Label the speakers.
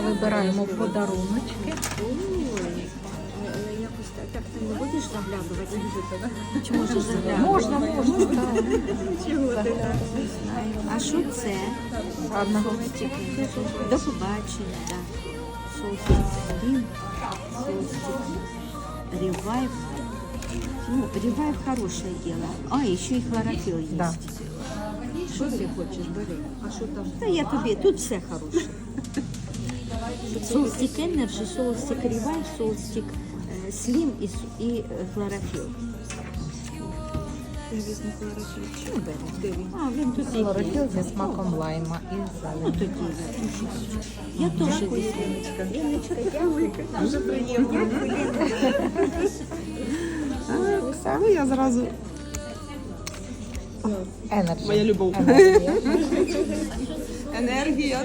Speaker 1: Вибираємо подаруночки.
Speaker 2: Ой, е, якось так, так ти не будеш заглядувати? Чи можеш заглядувати?
Speaker 1: Можна, можна. так.
Speaker 2: Чого ти так? А що це?
Speaker 1: Гарного
Speaker 2: Соустики. До побачення, так. Соустик Слім, соустик Ревайв. Ну, Ревайв хорошее дело. А, еще и хлорофилл есть.
Speaker 1: Да.
Speaker 2: Що ти хочеш, бери. А що там? Та я тобі, тут все хороше. Соустик Energy, соустик Ревайв, соустик е, Слім і, с- і е,
Speaker 3: хлорофіл.
Speaker 2: Ну, бери. А, він тут.
Speaker 1: Хлорофіл зі смаком лайма і
Speaker 2: Ну,
Speaker 1: зелені.
Speaker 2: тоді я теж візьму.
Speaker 3: Дуже приємно. А, ну я зразу.
Speaker 1: Енерджі.
Speaker 3: Моя любов.
Speaker 1: Енергія.
Speaker 3: Енергія.